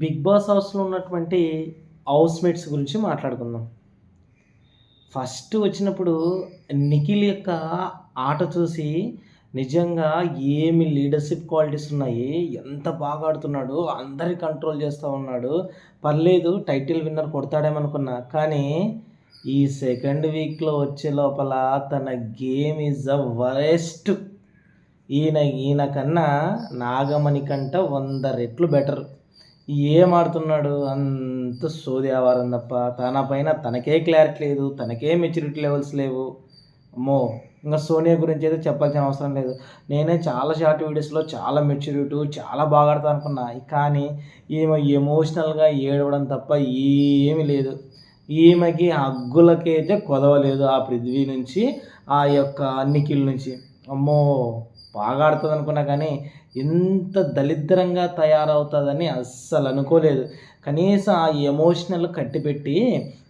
Big boss హౌస్లో ఉన్నటువంటి housemates గురించి మాట్లాడుకుందాం. ఫస్ట్ వచ్చినప్పుడు నిఖిల్ యొక్క ఆట చూసి నిజంగా ఏమి లీడర్షిప్ క్వాలిటీస్ ఉన్నాయి ఎంత బాగా ఆడుతున్నాడు అందరి కంట్రోల్ చేస్తూ ఉన్నాడు పర్లేదు టైటిల్ విన్నర్ కొడతాడేమనుకున్నా కానీ ఈ సెకండ్ వీక్లో వచ్చే లోపల తన గేమ్ ఈజ్ ద వరెస్ట్. ఈయన ఈయన కన్నా నాగమణి కంట వంద రెట్లు బెటర్. ఏం ఆడుతున్నాడు? అంత సోది ఆవారం తప్ప. తన పైన తనకే క్లారిటీ లేదు తనకే మెచ్యూరిటీ లెవెల్స్ లేవు. అమ్మో ఇంకా సోనియా గురించి అయితే చెప్పాల్సిన అవసరం లేదు. నేనే చాలా షార్ట్ వీడియోస్లో చాలా మెచ్యూరిటీ చాలా బాగా ఆడతా అనుకున్నా. కానీ ఈమె ఎమోషనల్గా ఏడవడం తప్ప ఏమీ లేదు. ఈమెకి హగ్గులకైతే కొదవలేదు ఆ పృథ్వీ నుంచి ఆ యొక్క నిఖిల్ నుంచి. అమ్మో బాగా ఆడుతుంది అనుకున్నా కానీ ఇంత దళిద్రంగా తయారవుతుందని అస్సలు అనుకోలేదు. కనీసం ఆ ఎమోషనల్ కట్టిపెట్టి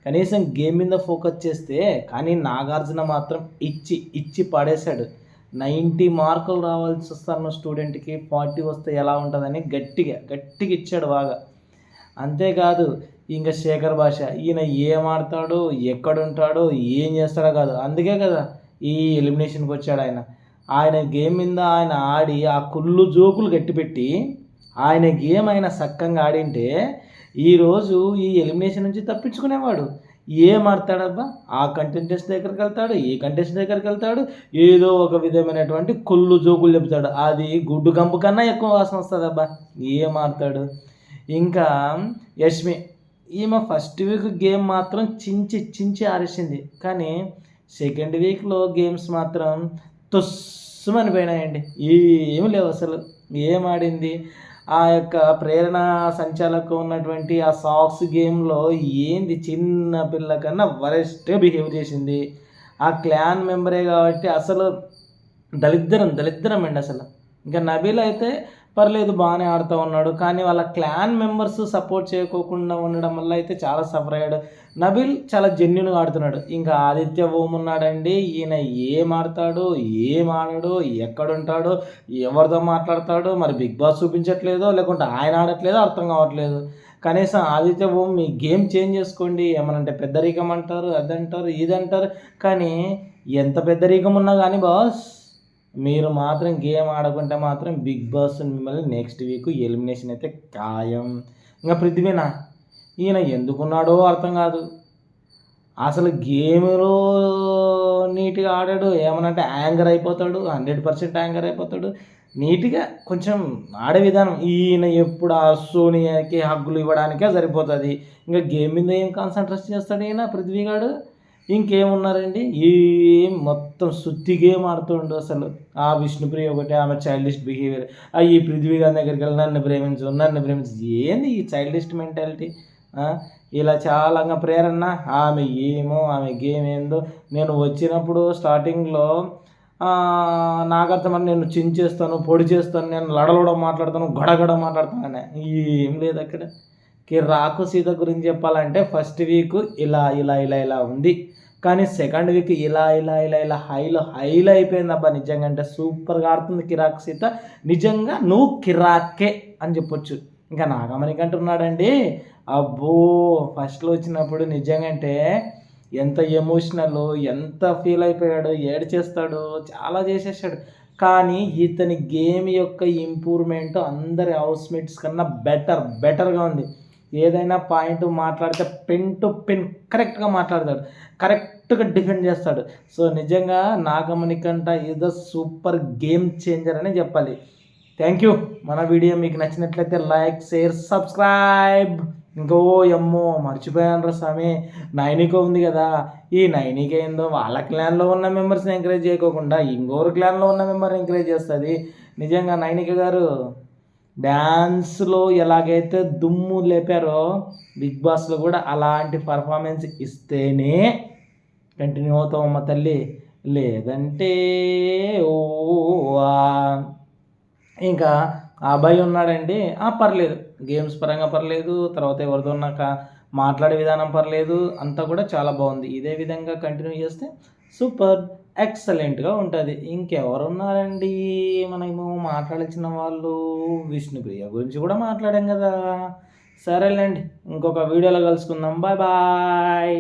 కనీసం గేమ్ మీద ఫోకస్ చేస్తే కానీ నాగార్జున మాత్రం ఇచ్చి ఇచ్చి పాడేశాడు. నైంటీ మార్కులు రావాల్సి వస్తాను స్టూడెంట్కి ఫార్టీ వస్తే ఎలా ఉంటుందని గట్టిగా గట్టిగా ఇచ్చాడు బాగా. అంతేకాదు ఇంకా శేఖర్ భాష ఈయన ఏం ఆడతాడో ఎక్కడుంటాడో ఏం చేస్తాడో కాదు. అందుకే కదా ఈ ఎలిమినేషన్కి వచ్చాడు ఆయన. ఆయన గేమ్ మీద ఆయన ఆడి ఆ కుళ్ళు జోకులు గట్టిపెట్టి ఆయన గేమ్ ఆయన సక్కంగా ఆడింటే ఈరోజు ఈ ఎలిమినేషన్ నుంచి తప్పించుకునేవాడు. ఏం ఆడతాడబ్బా? ఆ కంటెస్టెంట్ దగ్గరికి వెళ్తాడు ఈ కంటెస్టెంట్ దగ్గరికి వెళ్తాడు ఏదో ఒక విధమైనటువంటి కుళ్ళు జోకులు చెప్తాడు అది గుడ్డు కంపు కన్నా ఎక్కువ వాసన వస్తుందబ్బా. ఏం ఆడతాడు? ఇంకా యష్మి ఈమె ఫస్ట్ వీక్ గేమ్ మాత్రం చించి చించి ఆరేసింది కానీ సెకండ్ వీక్లో గేమ్స్ మాత్రం తుస్సుమని పోయినాయండి. ఏం లేవు అసలు. ఏం ఆడింది? ఆ యొక్క ప్రేరణ సంచాలకు ఉన్నటువంటి ఆ సాక్స్ గేమ్లో ఏంది చిన్న పిల్ల కన్నా వరెస్ట్గా బిహేవ్ చేసింది. ఆ క్లాన్ మెంబరే కాబట్టి అసలు దళిద్దరం దళిద్దరం అండి అసలు. ఇంకా నబీల్ అయితే పర్లేదు బాగానే ఆడుతూ ఉన్నాడు. కానీ వాళ్ళ క్లాన్ మెంబర్స్ సపోర్ట్ చేయకోకుండా ఉండడం వల్ల అయితే చాలా సఫర్ అయ్యాడు. నబిల్ చాలా జెన్యున్గా ఆడుతున్నాడు. ఇంకా ఆదిత్య ఓం ఉన్నాడండి. ఈయన ఏం ఆడతాడు ఏం ఆడాడు ఎక్కడుంటాడు ఎవరితో మాట్లాడతాడో మరి బిగ్ బాస్ చూపించట్లేదో లేకుంటే ఆయన ఆడట్లేదో అర్థం కావట్లేదు. కనీసం ఆదిత్య ఓం మీ గేమ్ చేంజ్ చేసుకోండి. ఏమనంటే పెద్దరికం అంటారు అదంటారు ఇదంటారు. కానీ ఎంత పెద్దరికం ఉన్నా కానీ బాస్ మీరు మాత్రం గేమ్ ఆడకుంటే మాత్రం బిగ్ బాస్ మిమ్మల్ని నెక్స్ట్ వీక్ ఎలిమినేషన్ అయితే ఖాయం. ఇంకా పృథ్వీనా? ఈయన ఎందుకున్నాడో అర్థం కాదు. అసలు గేమ్లో నీట్గా ఆడాడు ఏమనంటే యాంగర్ అయిపోతాడు హండ్రెడ్ పర్సెంట్ యాంగర్ అయిపోతాడు. నీట్గా కొంచెం ఆడే విధానం. ఈయన ఎప్పుడు ఆ సోనియాకి హగ్గులు ఇవ్వడానికే సరిపోతుంది. ఇంకా గేమ్ మీద ఏం కాన్సన్ట్రేట్ చేస్తాడు ఈయన పృథ్వీగాడు? ఇంకేమున్నారండి? ఏం మొత్తం సుత్తి గేమ్ ఆడుతుండు అసలు. ఆ విష్ణుప్రియ ఒకటి ఆమె చైల్డిష్ బిహేవియర్ ఆ ఈ పృథ్వీ గారి దగ్గరికి వెళ్ళి నన్ను ప్రేమించు నన్ను ప్రేమించు. ఏంది ఈ చైల్డిష్ మెంటాలిటీ ఇలా చాలా ప్రేరణ? ఆమె ఏమో ఆమె గేమ్ ఏందో. నేను వచ్చినప్పుడు స్టార్టింగ్లో నాకర్థమని నేను చించేస్తాను పొడి చేస్తాను నేను లడలడ మాట్లాడతాను గడగడ మాట్లాడతాను ఏం లేదు అక్కడ. రాకు సీత గురించి చెప్పాలంటే ఫస్ట్ వీక్ ఇలా ఇలా ఇలా ఇలా ఉంది. కానీ సెకండ్ వీక్ ఇలా ఇలా ఇలా ఇలా హైలో హైలో అయిపోయింది అబ్బా నిజంగా. అంటే సూపర్గా ఆడుతుంది కిరాక్ సీత. నిజంగా నువ్వు కిరాకే అని చెప్పొచ్చు. ఇంకా నాగమణికంటున్నాడండి అబ్బో ఫస్ట్లో వచ్చినప్పుడు నిజంగా అంటే ఎంత ఎమోషనల్ ఎంత ఫీల్ అయిపోయాడు ఏడు చేస్తాడు చాలా చేసేసాడు. కానీ ఇతని గేమ్ యొక్క ఇంప్రూవ్మెంట్ అందరి హౌస్మేట్స్ కన్నా బెటర్ బెటర్గా ఉంది. ఏదైనా పాయింట్ మాట్లాడితే పెన్ టు పెన్ కరెక్ట్గా మాట్లాడతాడు. కరెక్ట్గా డిఫెండ్ చేస్తాడు. సో నిజంగా Nagamani Kanta is the super game changer అని చెప్పాలి. థ్యాంక్ యూ మన వీడియో మీకు నచ్చినట్లయితే లైక్ షేర్ సబ్స్క్రైబ్. ఇంకో ఎమ్మో మర్చిపోయాను రా స్వామి. నైనికో ఉంది కదా. ఈ నైనిక ఏందో వాళ్ళ క్లాన్లో ఉన్న మెంబర్స్ని ఎంకరేజ్ చేయకోకుండా ఇంకోరు క్లాన్లో ఉన్న మెంబర్ ఎంకరేజ్ చేస్తుంది. నిజంగా నైనిక గారు డ్యాన్స్లో ఎలాగైతే దుమ్ము లేపారో బిగ్ బాస్లో కూడా అలాంటి పర్ఫార్మెన్స్ ఇస్తేనే కంటిన్యూ అవుతాం అమ్మ తల్లి. లేదంటే ఓ ఇంకా ఆ అబ్బాయి ఉన్నాడండి. పర్లేదు. గేమ్స్ పరంగా పర్లేదు. తర్వాత ఎవరితో ఉన్నాక మాట్లాడే విధానం పర్లేదు. అంతా కూడా చాలా బాగుంది. ఇదే విధంగా కంటిన్యూ చేస్తే సూపర్ ఎక్సలెంట్గా ఉంటుంది. ఇంకెవరున్నారండి మనము? మాట్లాడాల్సిన వాళ్ళు విష్ణుప్రియ గురించి కూడా మాట్లాడాం కదా. సరేలేండి ఇంకొక వీడియోలో కలుసుకుందాం. Bye bye.